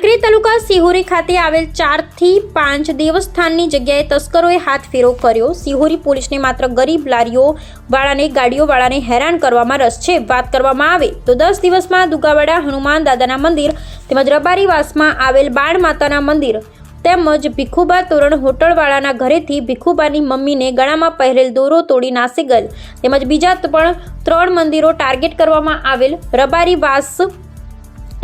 કાંકરી તાલુકા સિહોરી ખાતે આવેલ ચારથી પાંચ દેવસ્થાનની જગ્યાએ તસ્કરોએ હાથ ફેરો કર્યો. સિહોરી પોલીસને માત્ર ગરીબ લારીઓ વાળાને, ગાડીઓ વાળાને હેરાન કરવામાં રસ છે. વાત કરવામાં આવે તો દસ દિવસમાં દુગાવાડા હનુમાન દાદાના મંદિર તેમજ રબારીવાસમાં આવેલ બાળ માતાના મંદિર તેમજ ભીખુબા તોરણ હોટલવાળાના ઘરેથી ભીખુબાની મમ્મીને ગળામાં પહેરેલ દોરો તોડી નાસી ગયેલ. તેમજ બીજા પણ ત્રણ મંદિરો ટાર્ગેટ કરવામાં આવેલ રબારીવાસ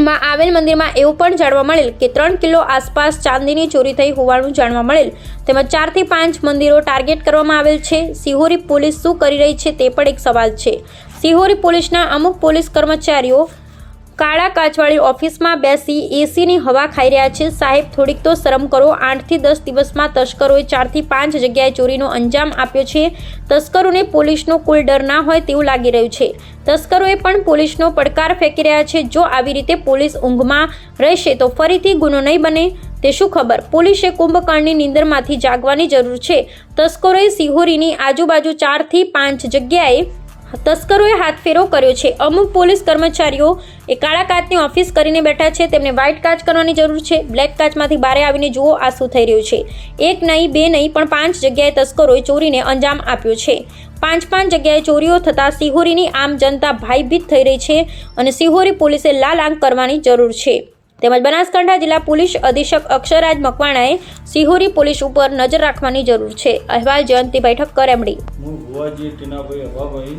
માં આવેલ મંદિરમાં એવું પણ જાણવા મળેલ કે ત્રણ કિલો આસપાસ ચાંદીની ચોરી થઈ હોવાનું જાણવા મળેલ. તેમજ ચારથી પાંચ મંદિરો ટાર્ગેટ કરવામાં આવેલ છે. સિહોરી પોલીસ શું કરી રહી છે તે પણ એક સવાલ છે. સિહોરી પોલીસના અમુક પોલીસ કર્મચારીઓ કાળા કાચવાળી ઓફિસમાં બેસી એસીની હવા ખાઈ રહ્યા છે. સાહેબ, થોડીક તો શરમ કરો. આઠથી દસ દિવસમાં તસ્કરોએ ચારથી પાંચ જગ્યાએ ચોરીનો અંજામ આપ્યો છે. તસ્કરોને પોલીસનો કોઈ ડર ના હોય તેવું લાગી રહ્યું છે. તસ્કરોએ પણ પોલીસનો પડકાર ફેંકી રહ્યા છે. જો આવી રીતે પોલીસ ઊંઘમાં રહેશે તો ફરીથી ગુનો નહીં બને. તે શું ખબર? પોલીસે કુંભકર્ણની નીંદરમાંથી જાગવાની જરૂર છે. તસ્કરોએ સિહોરીની આજુબાજુ ચારથી પાંચ જગ્યાએ તસ્કરોએ હાથફેરો કર્યો છે. અમુક પોલીસ કર્મચારીઓ એ કાળા કાચની ઓફિસ કરીને બેઠા છે. તેમને વ્હાઇટ કાચ કરવાની જરૂર છે. બ્લેક કાચમાંથી બહાર આવીને જુઓ, આ શું થઈ રહ્યું છે. એક નહીં, બે નહીં, પણ પાંચ જગ્યાએ તસ્કરોએ ચોરીને અંજામ આપ્યો છે. પાંચ પાંચ જગ્યાએ ચોરીઓ થતાં સિહોરીની આમ જનતા ભયભીત થઈ રહી છે અને સિહોરી પોલીસે લાલ આંગ કરવાની જરૂર છે. તેમજ બનાસકાંઠા જિલ્લા પોલીસ અધિક્ષક અક્ષરાજ મકવાણાએ સિહોરી પોલીસ ઉપર નજર રાખવાની જરૂર છે. અહેવાલ જયંતિભાઈ ઠક્કર એમડી હું ભુવાજી ટીનાભાઈ હવાભાઈ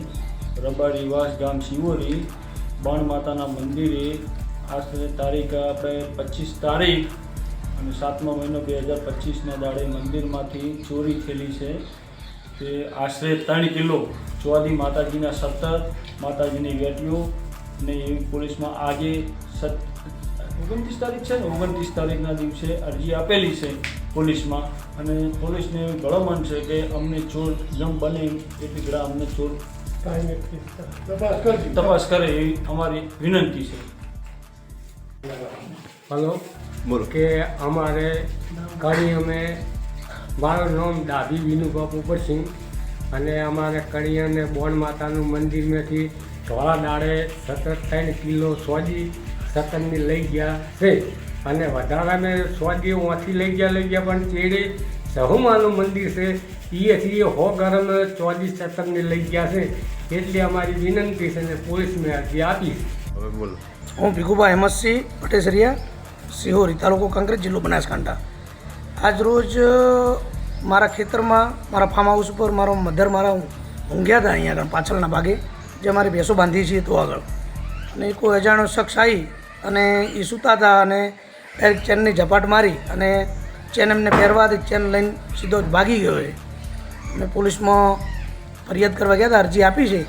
રબારીવાસ ગામ શિવોરી બાણ માતાના મંદિરે આશરે તારીખ આપણે પચીસ તારીખ અને સાતમો મહિનો બે હજાર પચીસના દાડે મંદિરમાંથી ચોરી થયેલી છે. તે આશરે ત્રણ કિલો ચોદી માતાજીના સત્તર માતાજીની વેટીઓ ને એવી પોલીસમાં આજે સત ઓગણત્રીસ તારીખ છે ને ઓગણત્રીસ તારીખના દિવસે અરજી આપેલી છે પોલીસમાં. અને પોલીસને એવી ભલામણ છે કે અમને ચોર જેમ બને એટલી ઘણા અમને ચોર તપાસ કરે એવી અમારી વિનંતી છે. હલો? બોલો. કે અમારે કડી અમે મારું નામ ડાભી વિનુ બાપુ પરસિંહ અને અમારે કડી અને બોન માતાનું મંદિરમાંથી ધોળા દાડે સતત ત્રણ કિલો સોજી સતનની લઈ ગયા છે. અને વધારાને સોજી ઓથી લઈ ગયા લઈ ગયા પણ ચેડે સહુમાનું મંદિર છે. એથી હો ગરમ ચોદી સતનને લઈ ગયા છે. એટલે અમારી વિનંતી છે અને પોલીસ મેં અરજી આપી. હવે બોલો. હું ભીખુભા અહેમદસિંહ પટેસરિયા સિહોરી તાલુકો કાંકરેજ જિલ્લો બનાસકાંઠા. આજ રોજ મારા ખેતરમાં મારા ફાર્મ હાઉસ ઉપર મારો મધર મારા ઊંઘ્યા હતા અહીંયા આગળ પાછળના ભાગે જે મારી ભેંસો બાંધી છે તો આગળ. અને કોઈ અજાણ્યો શખ્સ આવી અને એ સૂતા હતા અને ડાયરેક્ટ ચેનની ઝપાટ મારી અને ચેન એમને પહેરવાથી ચેન લઈને સીધો જ ભાગી ગયો છે અને પોલીસમાં ફરિયાદ કરવા ગયા હતા અરજી આપી છે.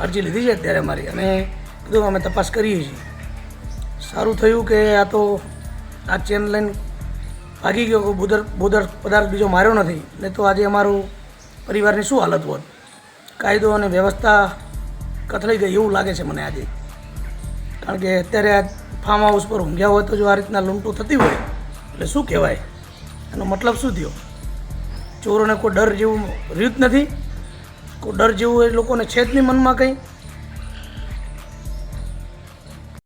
અરજી લીધી છે અત્યારે મારી અને કીધું અમે તપાસ કરીએ છીએ. સારું થયું કે આ તો આ ચેન લઈને ભાગી ગયો બોદર બોદર પદાર્થ બીજો માર્યો નથી. નહીં તો આજે અમારું પરિવારની શું હાલત હોત? કાયદો અને વ્યવસ્થા કથળી ગઈ એવું લાગે છે મને આજે. કારણ કે અત્યારે ફાર્મ હાઉસ પર ઊંઘ્યા હોય તો જો આ રીતના લૂંટું થતી હોય, એટલે શું કહેવાય? એનો મતલબ શું થયો? ચોરોને કોઈ ડર જેવું રહ્યું જ નથી? કોઈ ડર જેવું એ લોકોને છે જ નહીં મનમાં કંઈ?